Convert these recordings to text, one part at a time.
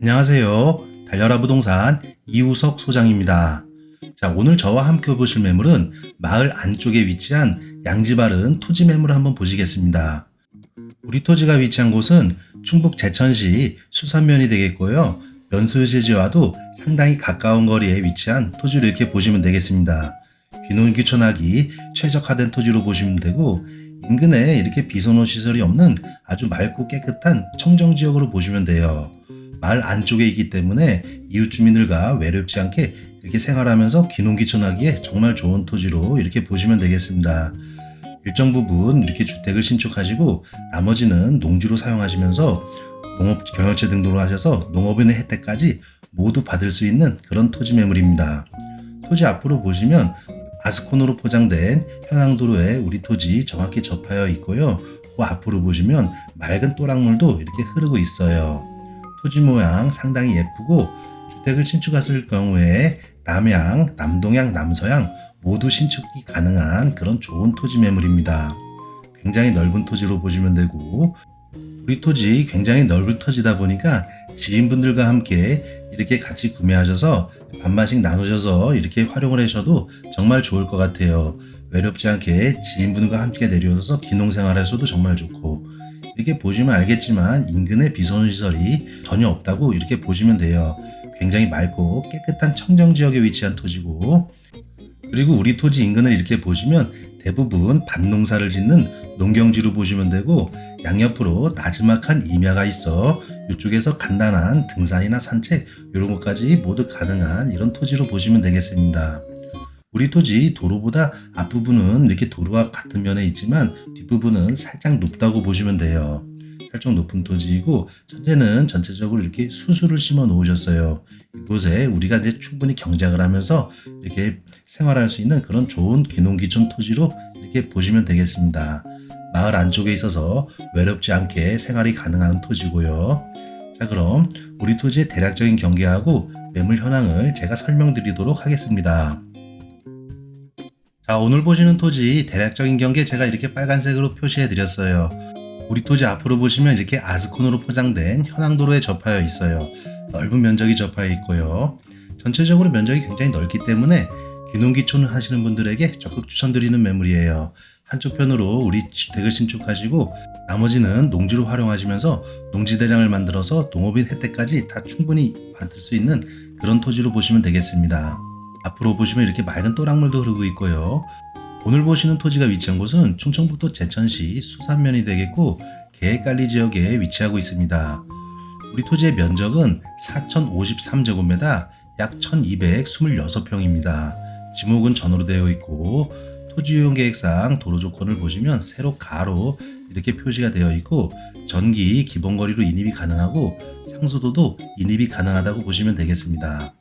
안녕하세요. 달려라 부동산 이우석 소장입니다. 자, 오늘 저와 함께 보실 매물은 마을 안쪽에 위치한 양지바른 토지 매물을 한번 보시겠습니다. 우리 토지가 위치한 곳은 충북 제천시 수산면이 되겠고요. 면수지지와도 상당히 가까운 거리에 위치한 토지로 이렇게 보시면 되겠습니다. 귀농 귀촌하기 최적화된 토지로 보시면 되고 인근에 이렇게 비선호 시설이 없는 아주 맑고 깨끗한 청정 지역으로 보시면 돼요. 마을 안쪽에 있기 때문에 이웃 주민들과 외롭지 않게 이렇게 생활하면서 귀농귀촌하기에 정말 좋은 토지로 이렇게 보시면 되겠습니다. 일정 부분 이렇게 주택을 신축하시고 나머지는 농지로 사용하시면서 농업 경영체 등록을 하셔서 농업인의 혜택까지 모두 받을 수 있는 그런 토지 매물입니다. 토지 앞으로 보시면 아스콘으로 포장된 현황도로에 우리 토지 정확히 접하여 있고요. 그 앞으로 보시면 맑은 또랑물도 이렇게 흐르고 있어요. 토지 모양 상당히 예쁘고 주택을 신축했을 경우에 남양, 남동양, 남서양 모두 신축이 가능한 그런 좋은 토지 매물입니다. 굉장히 넓은 토지로 보시면 되고 우리 토지 굉장히 넓은 토지다 보니까 지인분들과 함께 이렇게 같이 구매하셔서 반반씩 나누셔서 이렇게 활용을 하셔도 정말 좋을 것 같아요. 외롭지 않게 지인분과 함께 내려오셔서 기농생활하셔도 정말 좋고 이렇게 보시면 알겠지만 인근에 비선시설이 전혀 없다고 이렇게 보시면 돼요. 굉장히 맑고 깨끗한 청정 지역에 위치한 토지고 그리고 우리 토지 인근을 이렇게 보시면 대부분 밭농사를 짓는 농경지로 보시면 되고 양옆으로 나지막한 임야가 있어 이쪽에서 간단한 등산이나 산책 이런 것까지 모두 가능한 이런 토지로 보시면 되겠습니다. 우리 토지 도로보다 앞부분은 이렇게 도로와 같은 면에 있지만 뒷부분은 살짝 높다고 보시면 돼요. 살짝 높은 토지이고 현재는 전체적으로 이렇게 수수를 심어 놓으셨어요. 이곳에 우리가 이제 충분히 경작을 하면서 이렇게 생활할 수 있는 그런 좋은 귀농귀촌 토지로 이렇게 보시면 되겠습니다. 마을 안쪽에 있어서 외롭지 않게 생활이 가능한 토지고요. 자 그럼 우리 토지의 대략적인 경계하고 매물 현황을 제가 설명드리도록 하겠습니다. 자, 오늘 보시는 토지 대략적인 경계 제가 이렇게 빨간색으로 표시해 드렸어요. 우리 토지 앞으로 보시면 이렇게 아스콘으로 포장된 현황도로에 접하여 있어요. 넓은 면적이 접하여 있고요. 전체적으로 면적이 굉장히 넓기 때문에 귀농귀촌을 하시는 분들에게 적극 추천드리는 매물이에요. 한쪽 편으로 우리 주택을 신축하시고 나머지는 농지로 활용하시면서 농지대장을 만들어서 농업인 혜택까지 다 충분히 받을 수 있는 그런 토지로 보시면 되겠습니다. 앞으로 보시면 이렇게 맑은 또랑물도 흐르고 있고요. 오늘 보시는 토지가 위치한 곳은 충청북도 제천시 수산면이 되겠고 계획관리 지역에 위치하고 있습니다. 우리 토지의 면적은 4,053제곱미터 약 1,226평입니다. 지목은 전으로 되어 있고 토지 이용 계획상 도로 조건을 보시면 세로 가로 이렇게 표시가 되어 있고 전기 기본 거리로 인입이 가능하고 상수도도 인입이 가능하다고 보시면 되겠습니다.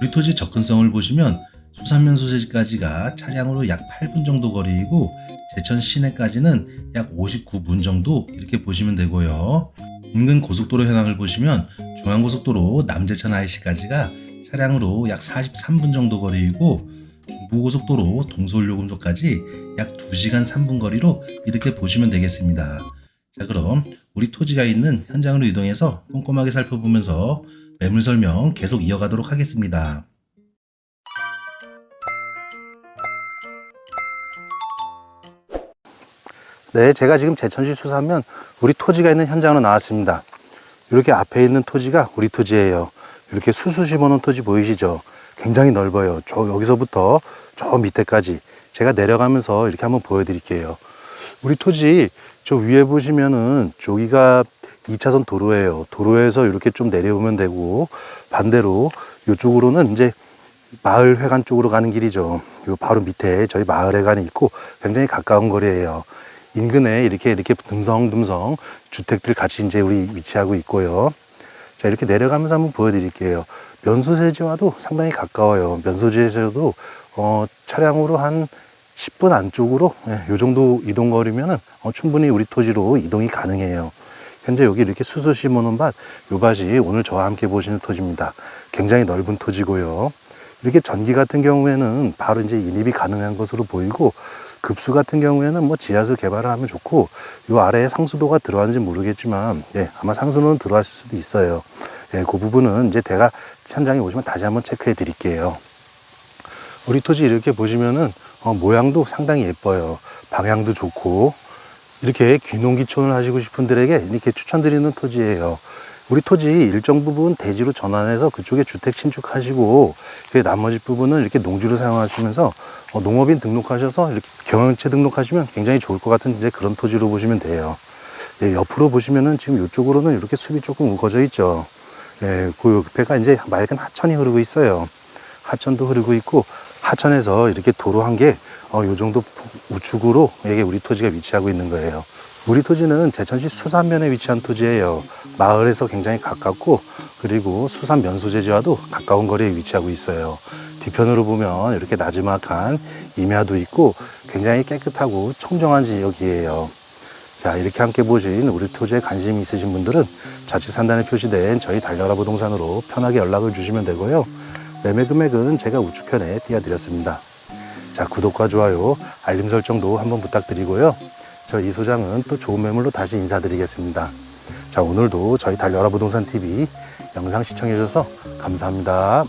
우리 토지 접근성을 보시면 수산면 소재지까지가 차량으로 약 8분 정도 거리이고 제천 시내까지는 약 59분 정도 이렇게 보시면 되고요. 인근 고속도로 현황을 보시면 중앙고속도로 남제천 IC까지가 차량으로 약 43분 정도 거리이고 중부고속도로 동서울요금소까지 약 2시간 3분 거리로 이렇게 보시면 되겠습니다. 자 그럼 우리 토지가 있는 현장으로 이동해서 꼼꼼하게 살펴보면서 매물 설명 계속 이어가도록 하겠습니다. 네, 제가 지금 제천시 수산면 우리 토지가 있는 현장으로 나왔습니다. 이렇게 앞에 있는 토지가 우리 토지예요. 이렇게 수수 심어놓은 토지 보이시죠? 굉장히 넓어요. 저 여기서부터 저 밑에까지 제가 내려가면서 이렇게 한번 보여드릴게요. 우리 토지 저 위에 보시면은 저기가 2차선 도로예요. 도로에서 이렇게 좀 내려오면 되고 반대로 이쪽으로는 이제 마을 회관 쪽으로 가는 길이죠. 요 바로 밑에 저희 마을 회관이 있고 굉장히 가까운 거리예요. 인근에 이렇게 이렇게 듬성듬성 주택들 같이 이제 우리 위치하고 있고요. 자 이렇게 내려가면서 한번 보여드릴게요. 면소재지와도 상당히 가까워요. 면소재지도 어, 차량으로 한 10분 안쪽으로 예, 요 정도 이동 거리면은 어, 충분히 우리 토지로 이동이 가능해요. 현재 여기 이렇게 수수 심어놓은 밭, 요 밭이 오늘 저와 함께 보시는 토지입니다. 굉장히 넓은 토지고요. 이렇게 전기 같은 경우에는 바로 이제 인입이 가능한 것으로 보이고 급수 같은 경우에는 뭐 지하수 개발을 하면 좋고 요 아래에 상수도가 들어왔는지 모르겠지만 예, 아마 상수도는 들어왔을 수도 있어요. 예, 그 부분은 이제 제가 현장에 오시면 다시 한번 체크해 드릴게요. 우리 토지 이렇게 보시면은 어, 모양도 상당히 예뻐요. 방향도 좋고 이렇게 귀농귀촌을 하시고 싶은 분들에게 이렇게 추천드리는 토지예요. 우리 토지 일정 부분 대지로 전환해서 그쪽에 주택 신축하시고 그 나머지 부분은 이렇게 농지로 사용하시면서 어, 농업인 등록하셔서 이렇게 경영체 등록하시면 굉장히 좋을 것 같은 이제 그런 토지로 보시면 돼요. 예, 옆으로 보시면은 지금 이쪽으로는 이렇게 숲이 조금 우거져 있죠. 예, 그 옆에가 이제 맑은 하천이 흐르고 있어요. 하천도 흐르고 있고 하천에서 이렇게 도로 한 개, 어, 요 정도 우측으로 이게 우리 토지가 위치하고 있는 거예요. 우리 토지는 제천시 수산면에 위치한 토지예요. 마을에서 굉장히 가깝고 그리고 수산 면소재지와도 가까운 거리에 위치하고 있어요. 뒤편으로 보면 이렇게 나지막한 임야도 있고 굉장히 깨끗하고 청정한 지역이에요. 자, 이렇게 함께 보신 우리 토지에 관심이 있으신 분들은 자칫 산단에 표시된 저희 달려라 부동산으로 편하게 연락을 주시면 되고요. 매매 금액은 제가 우측편에 띄워드렸습니다. 자, 구독과 좋아요, 알림 설정도 한번 부탁드리고요. 저 이 소장은 또 좋은 매물로 다시 인사드리겠습니다. 자, 오늘도 저희 달려라 부동산 TV 영상 시청해주셔서 감사합니다.